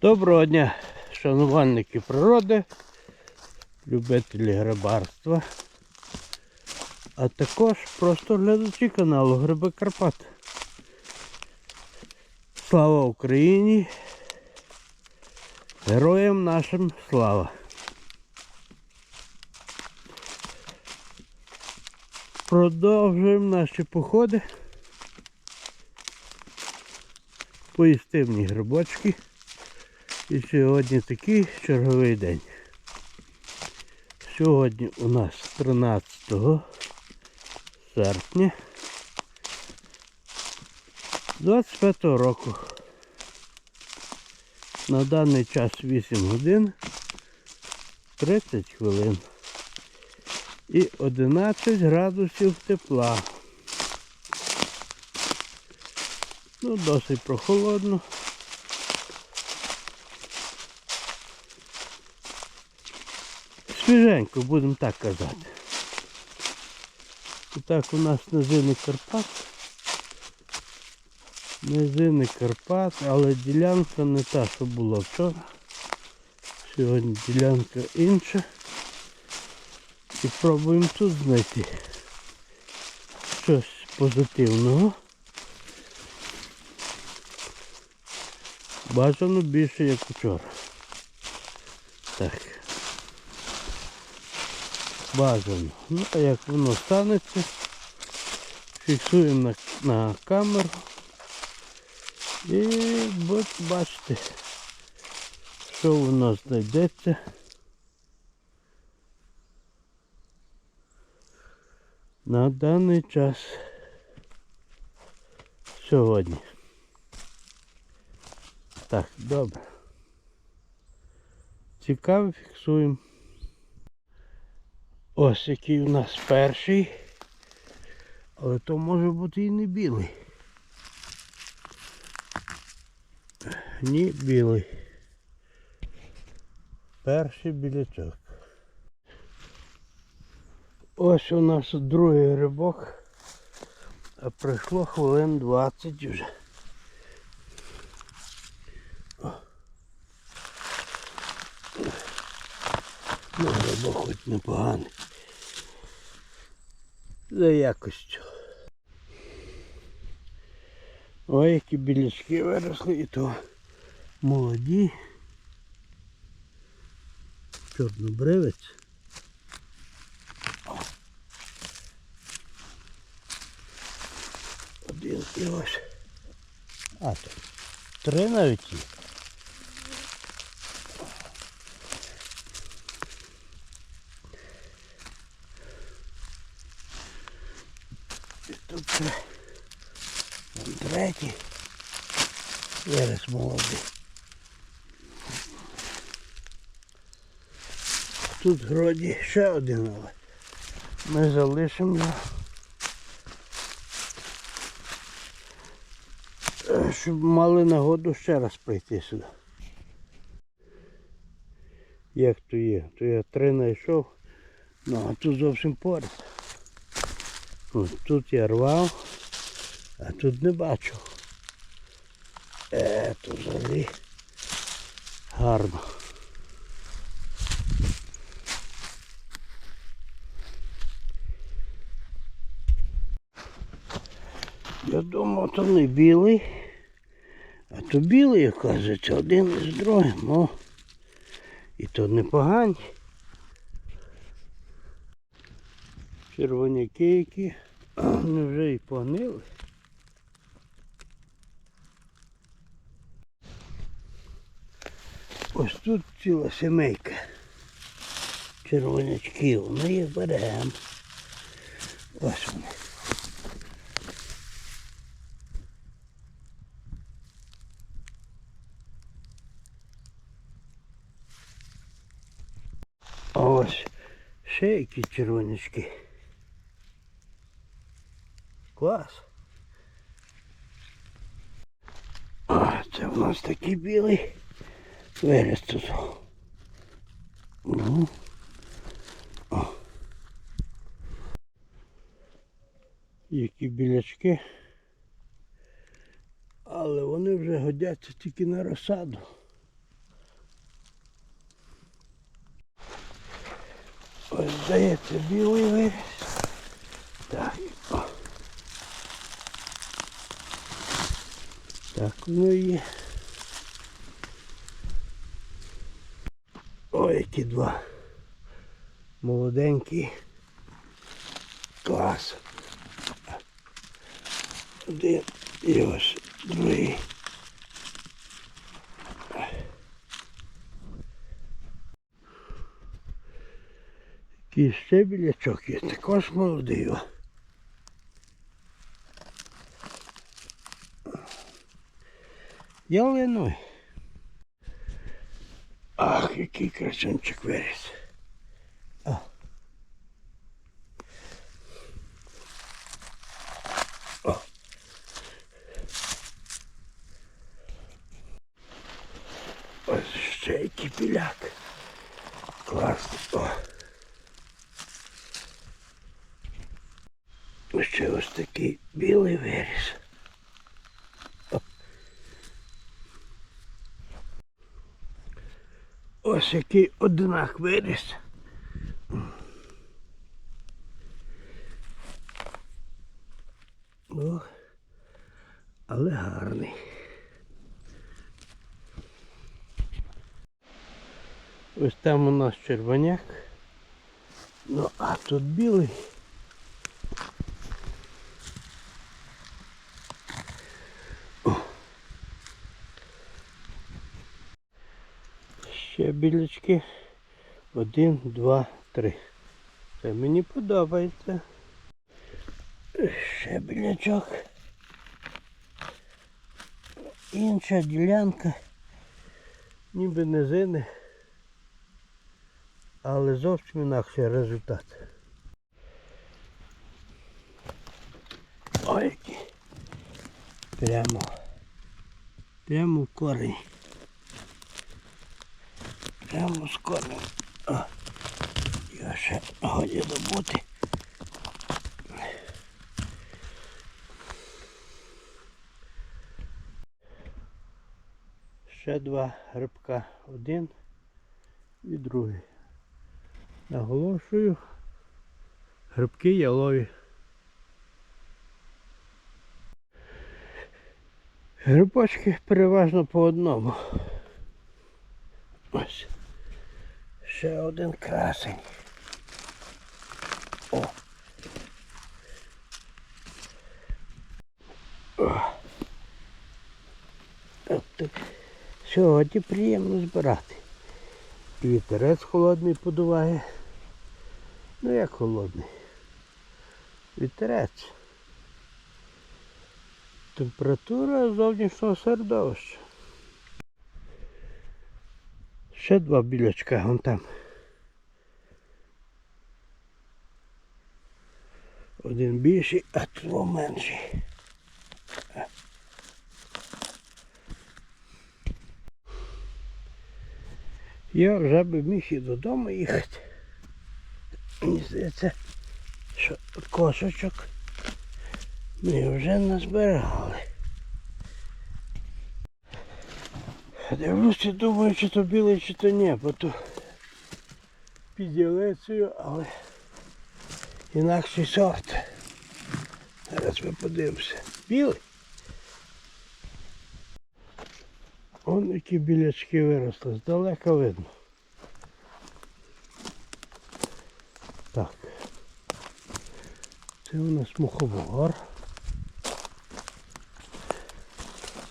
Доброго дня, шанувальники природи, любителі грибарства, а також просто глядачі каналу Гриби Карпат. Слава Україні! Героям нашим слава! Продовжуємо наші походи. Поїстивні грибочки. І сьогодні такий черговий день. Сьогодні у нас 13 серпня 25 року. На даний час 8 годин 30 хвилин і 11 градусів тепла. Ну, досить прохолодно. Свіженько, будемо так казати. І так у нас низини Карпат. Низини Карпат, але ділянка не та, що була вчора. Сьогодні ділянка інша. І пробуємо тут знайти щось позитивного. Бажано більше, як вчора. Так. Бажано. Ну, а як воно станеться, фіксуємо на, на камеру. І будете бачити, що у нас знайдеться. На даний час сьогодні. Так, добре. Цікаво фіксуємо. Ось який у нас перший. Але то може бути і не білий. Ні, білий. Перший білячок. Ось у нас другий грибок. А пройшло хвилин 20 вже. Ну, грибок хоч непоганий. За якостю. Ой, які білячки виросли і то молоді. Чорнобривець. Один і ось. А, три навіть є. І тут ще вон третій. Вираз молодий. Тут вроді ще один, але ми залишимо його. Щоб мали нагоду ще раз прийти сюди. Як то є? То я три знайшов, ну а тут зовсім поряд. Тут я рвав, а тут не бачу. Е, тут взагалі гарно. Я думав, то не білий, а то білий, оказується, один із другим. О, і то непогані. Червоняки які. Вони вже і погнили. Ось тут ціла сімейка червонячків. Ми їх беремо. Ось вони. А ось ще які червонячки. Клас. А, це в нас такий білий Виріс тут. Ну. О. Які білячки. Але вони вже годяться тільки на розсаду. Ось здається білий виріс. Так. О. Так воно ну є. Які два. Молоденькі. Клас. Один і ось другий. Який ще білячок є, також молодий. о. Ялиной. Ах, який красунчик виріс. О. О. Ось ще який біляк. Клас. О. Ще ось такий білий виріс. Ось який однак виріс. О, але гарний. Ось там у нас червоняк. Ну, а тут білий. О. Ще білячки. Один, два, три. Це мені подобається. Ще білячок. Інша ділянка. Ніби низини. Але зовсім інакший результат. Ой. Прямо. Прямо в корінь. Прямо з корнем. Його ще годі добути. Ще два грибка. Один і другий. Наголошую. Грибки ялові. Грибочки переважно по одному. Ось. Ще один красень. О. О. От так. Сьогодні приємно збирати. Вітерець холодний подуває. Ну як холодний? Вітерець. Температура зовнішнього середовища. Ще два білячка вон там. Один більший, а два менший. Я вже би міг і додому їхати. Мені здається, що кошечок ми вже назбирали. Дивлюся, думаю, чи то білий, чи то ні, бо то під ялицею, але інакший сорт. Зараз ми подивимося. Білий. Вон які білячки виросли, здалека видно. Так. Це у нас муховар.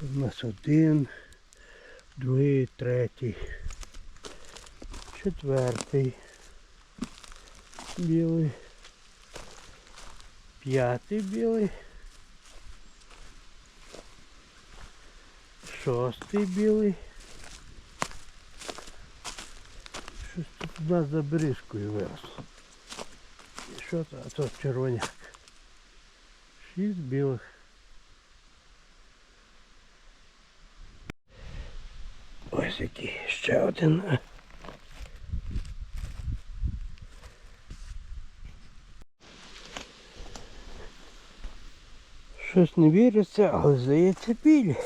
Це у нас один, другий, третій, четвертий, білий, п'ятий білий. Шостий білий. Щось тут у нас за берізкою виросло. Що це? А то червоняк. Шість білих. Ось ще один. Щось не віриться, але здається білі.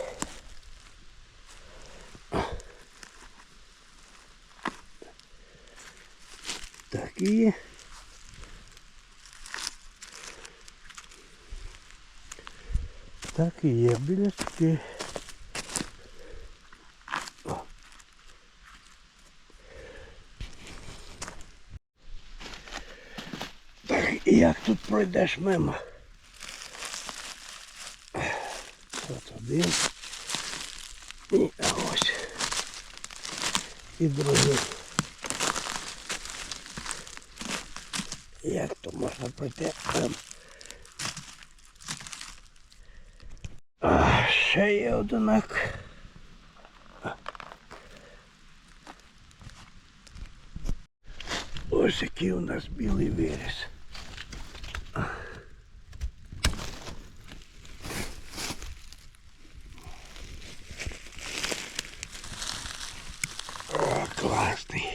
Так і є. Так і є біля такі. Пройдеш мимо? От один. І ось. І другий. Як то можна пройти? А, ще є одинак. Ось який у нас білий виріс. О, класний.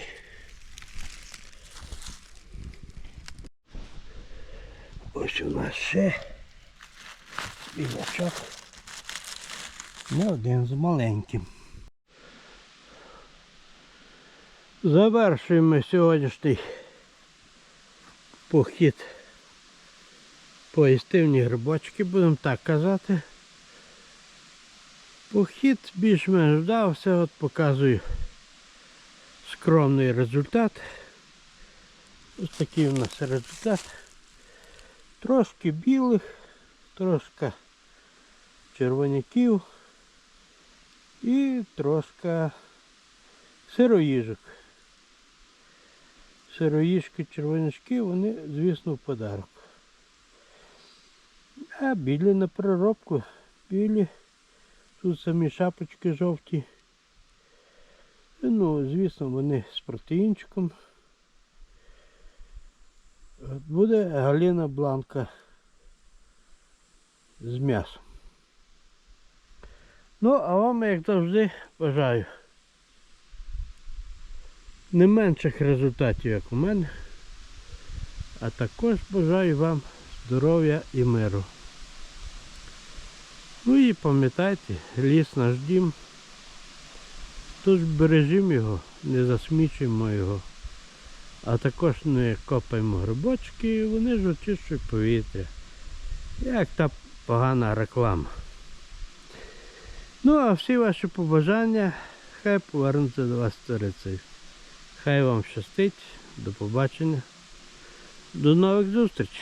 Ще білячок. Не один з маленьким. Завершуємо сьогоднішній похід по істивні грибочки, будемо так казати. Похід більш-менш вдався, от показую скромний результат. Ось такий у нас результат. Трошки білих, трошки червоняків і трошки сироїжок. Сироїжки, червонячки, вони, звісно, в подарок. А білі на переробку. Білі. Тут самі шапочки жовті. Ну, звісно, вони з протеїнчиком. Буде галіна бланка з м'ясом. Ну, а вам, як завжди, бажаю не менших результатів, як у мене, а також бажаю вам здоров'я і миру. Ну і пам'ятайте, ліс наш дім. Тож бережімо його, не засмічуємо його, а також ми копаємо грибочки, вони ж очищують повітря. Як та погана реклама. Ну, а всі ваші побажання хай повернуться до вас сторицею. Хай вам щастить. До побачення. До нових зустрічей.